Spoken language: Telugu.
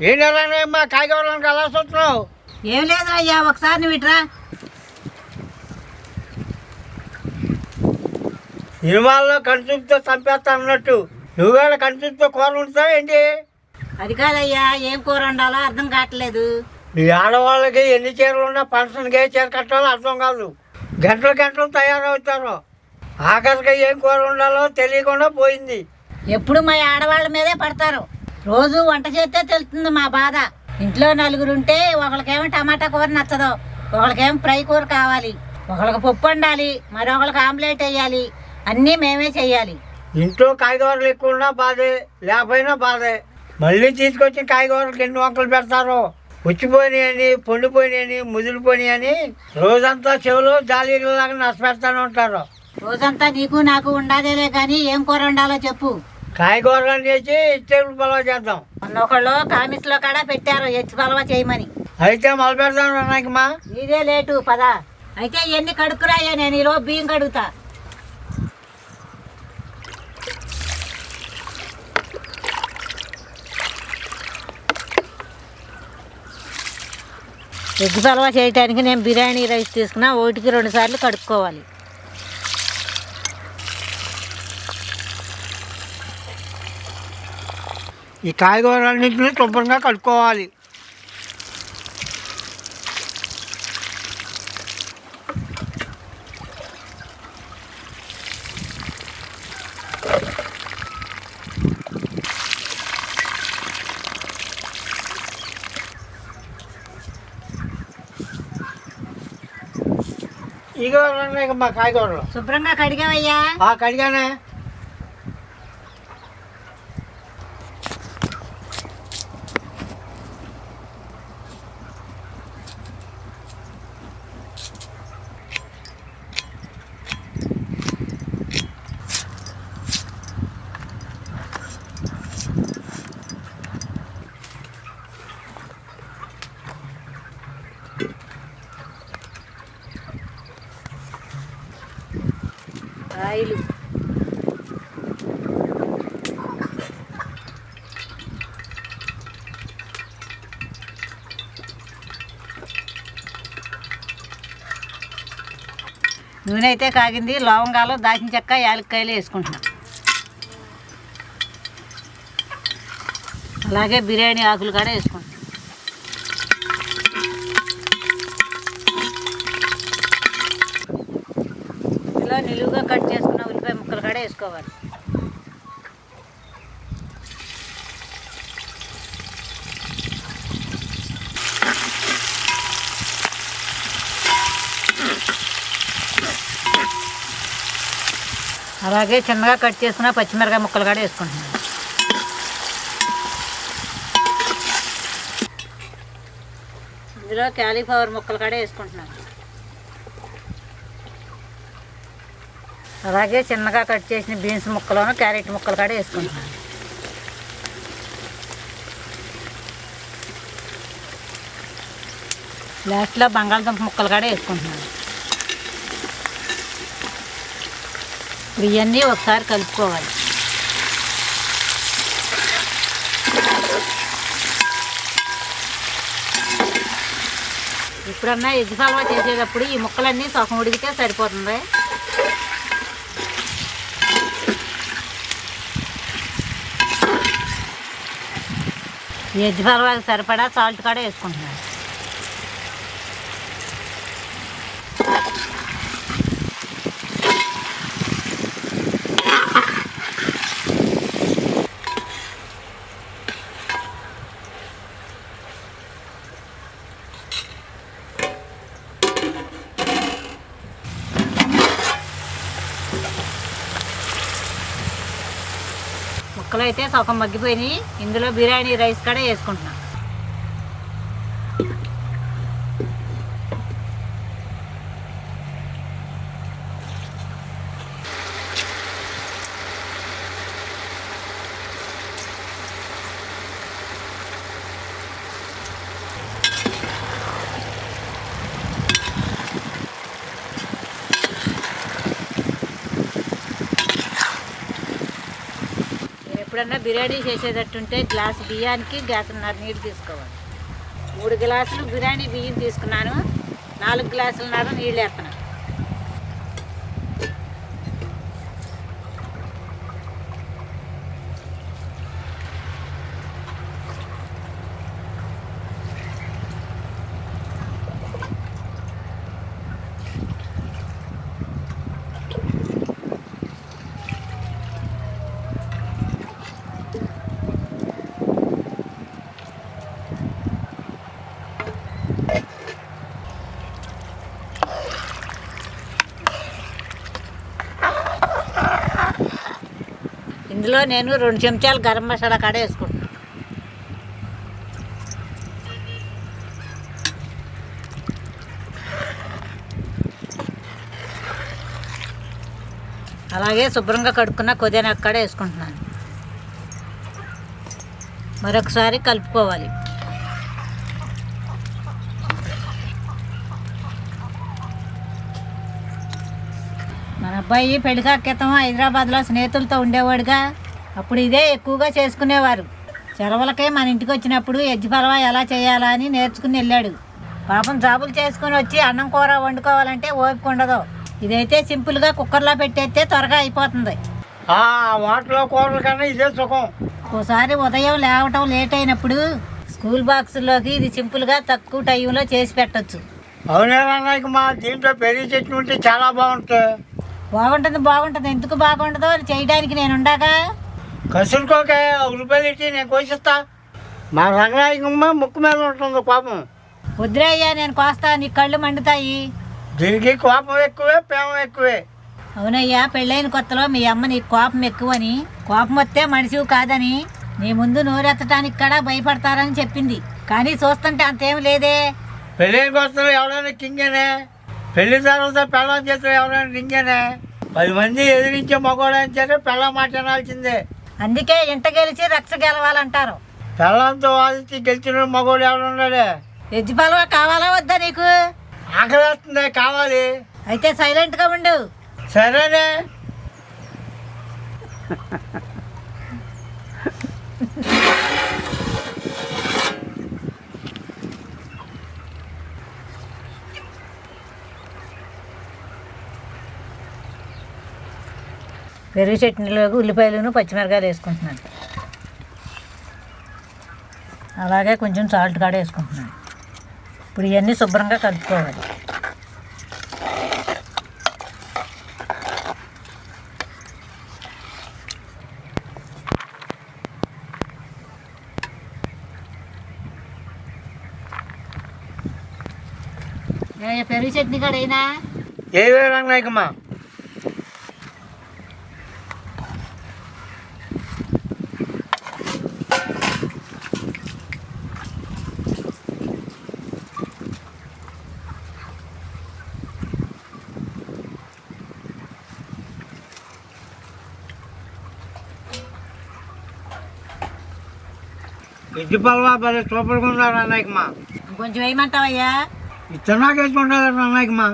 ఏం లేదమ్మా కాయగూరలకు అలా చూస్తున్నావు? ఏం లేదు అయ్యా ఒకసారి నువ్వు ఇట్రా. సినిమాల్లో కనుచూపుతో చంపేస్తా అన్నట్టు. నువ్వు కూడా కనుచూపుతో కూర ఉంటావు ఏంటి? అది కాదయ్యా ఏం కూర వండాలో అర్థం కావట్లేదు. ఈ ఆడవాళ్ళకి ఎన్ని చీరలు ఉన్నా ఫంక్షన్కి ఏ చీర కట్టాలో అర్థం కాదు. గంటలు గంటలు తయారవుతారు. ఆఖరిగా ఏం కూర ఉండాలో తెలియకుండా పోయింది. ఎప్పుడు మా ఆడవాళ్ళ మీదే పడతారు. రోజు వంట చేస్తే తెలుస్తుంది మా బాధ. ఇంట్లో నలుగురు ఉంటే ఒకరికేమో టమాటా కూర నచ్చదు. ఒకరికేమో ఫ్రై కూర కావాలి. ఒకరికి పప్పు వండాలి. మరొకరికి ఆమ్లెట్ వేయాలి. అన్నీ మేమే చెయ్యాలి ఇంట్లో కాయగూరలు ఎక్కువ ఉన్నా బాధే. లేకపోయినా బాధే. మళ్ళీ తీసుకొచ్చి కాయగూరలకు ఎన్ని వంకలు పెడతారో. పుచ్చిపోయినాయని పండిపోయినాయని ముదిరిపోయినాయని రోజంతా చెవులు జాలీలాగా నష్టపెడతానే ఉంటారు. రోజంతా నీకు నాకు ఉండాదేలే కానీ ఏం కూర వండాలో చెప్పు. కాయగూరలు చేసి టేబుల్ పలవ చేద్దాం. మొన్న ఒకళ్ళు కామిస్లో కాడ పెట్టారు ఎచ్చి పలవ చేయమని. అయితే మొదలు పెడదాం నాయకమ్మా నీదే లేటు పదా. అయితే ఎన్ని కడుక్కురాయా నేను ఈలో బియ్యం కడుగుతా. ఎగ్గు పలవ చేయడానికి నేను బిర్యానీ రైస్ తీసుకున్నా ఒకటికి రెండు సార్లు కడుక్కోవాలి. ఈ కాయగూరలన్నింటినీ శుభ్రంగా కడుక్కోవాలి. ఇగో మా కాయగూరలు? శుభ్రంగా కడిగావయ్యా. ఆ కడిగానే. నూనె అయితే కాగింది లవంగాలు దాచిన చెక్క యాలక్కాయలు వేసుకుంటున్నాం. అలాగే బిర్యానీ ఆకులు కూడా వేసుకుంటున్నాం. ఇలా నిలువుగా కట్ చేసుకున్న ఉల్లిపాయ ముక్కలు కూడా వేసుకోవాలి. అలాగే చిన్నగా కట్ చేసుకున్న పచ్చిమిరకాయ ముక్కలు కూడా వేసుకుంటున్నాను. ఇందులో క్యాలీఫ్లవర్ ముక్కలు కూడా వేసుకుంటున్నాను. అలాగే చిన్నగా కట్ చేసిన బీన్స్ ముక్కలను క్యారెట్ ముక్కలు కూడా వేసుకుంటున్నాను. లాస్ట్లో బంగాళదుంప ముక్కలు కూడా వేసుకుంటున్నాను. ఇప్పుడు ఇవన్నీ ఒకసారి కలుపుకోవాలి. ఇప్పుడన్నా ఎగ్ హల్వా చేసేటప్పుడు ఈ ముక్కలన్నీ సగం ఉడికితే సరిపోతుంది. ఈ ఎగ్ సరిపడా సాల్ట్ కూడా వేసుకుంటున్నాను ముక్కలు అయితే సగం మగ్గిపోయినాయి. ఇందులో బిర్యానీ రైస్ కూడా వేసుకుంటున్నాను ఎప్పుడన్నా బిర్యానీ చేసేటట్టుంటే గ్లాస్ బియ్యానికి గ్లాసున్నర నీళ్ళు తీసుకోవాలి. మూడు గ్లాసులు బిర్యానీ బియ్యం తీసుకున్నాను. నాలుగు గ్లాసులున్నర నీళ్ళు వేస్తున్నాను. ఇందులో నేను రెండు చెంచాలు గరం మసాలా కాడ వేసుకుంటున్నాను అలాగే శుభ్రంగా కడుక్కున్న కొద్దిగా అక్కడ వేసుకుంటున్నాను. మరొకసారి కలుపుకోవాలి. అబ్బాయి పెళ్ళికా క్రితం హైదరాబాద్లో స్నేహితులతో ఉండేవాడుగా. అప్పుడు ఇదే ఎక్కువగా చేసుకునేవారు. సెలవులకే మన ఇంటికి వచ్చినప్పుడు ఎజ్జి పలవా ఎలా చేయాలా అని నేర్చుకుని వెళ్ళాడు. పాపం జాబులు చేసుకుని వచ్చి అన్నం కూర వండుకోవాలంటే ఓపిక ఉండదు. ఇదైతే సింపుల్గా కుక్కర్లో పెట్టేస్తే త్వరగా అయిపోతుంది. ఆ వాటిలో కూరల కన్నా ఇదే సుఖం. ఓసారి ఉదయం లేవటం లేట్ అయినప్పుడు స్కూల్ బాక్సుల్లోకి ఇది సింపుల్గా తక్కువ టైంలో చేసి పెట్టొచ్చు. అవునే మా దీంట్లో పెరిగి చెట్టు ఉంటే చాలా బాగుంటుంది బాగుంటుంది బాగుంటుంది. ఎందుకు బాగుంటుందో అది చేయడానికి నేను ఉండగా? కసురుకోకే ఉల్లిపాయలు ఇచ్చి నేను కోసిస్తా. మా రంగనాయకమ్మ ముక్కు మీద ఉంటుంది కోపం. వద్దురయ్యా నేను కోస్తా నీ కళ్ళు మండుతాయి. దీనికి కోపం ఎక్కువే ప్రేమ ఎక్కువే. అవునయ్యా పెళ్ళైన కొత్తలో మీ అమ్మ నీకు కోపం ఎక్కువని కోపం వస్తే మనిషివి కాదని నీ ముందు నోరెత్తడానికి కూడా భయపడతారని చెప్పింది. కానీ చూస్తుంటే అంతేం లేదే. పెళ్ళికి వస్తారు ఎవరైనా కింగనే పెళ్ళి తర్వాత పెళ్ళం చేస్తారు ఎవరైనా కింగనే పది మంది ఎదిరించే మగవాడు సరే పెళ్ళం మాట వినాల్సిందే అందుకే ఇంట గెలిచి రక్ష గెలవాలంటారు. పెళ్ళంతో వాదించి గెలిచిన మగవాడు ఎవడున్నాడే వెజ్ పలవా కావాలా వద్దా నీకు? ఆకలేస్తుంది? కావాలి. అయితే సైలెంట్గా ఉండు. సరేనే. పెరుగు చట్నీలోకి ఉల్లిపాయలను పచ్చిమిరకాయలు వేసుకుంటున్నాను. అలాగే కొంచెం సాల్ట్ కాడ వేసుకుంటున్నాను. ఇప్పుడు ఇవన్నీ శుభ్రంగా కలుపుకోవాలి. పెరుగు చట్నీ కూడా అయినా? ఏవే రంగనాయకమ్మ ఇడ్డి పల్వా భలే సూపర్గా ఉన్నారు అన్నయ్యకమ్మ కొంచెం వేయమంటావయ్యా? ఇత్తనాకి వేసుకుంటారు అన్నయ్యకమ్మ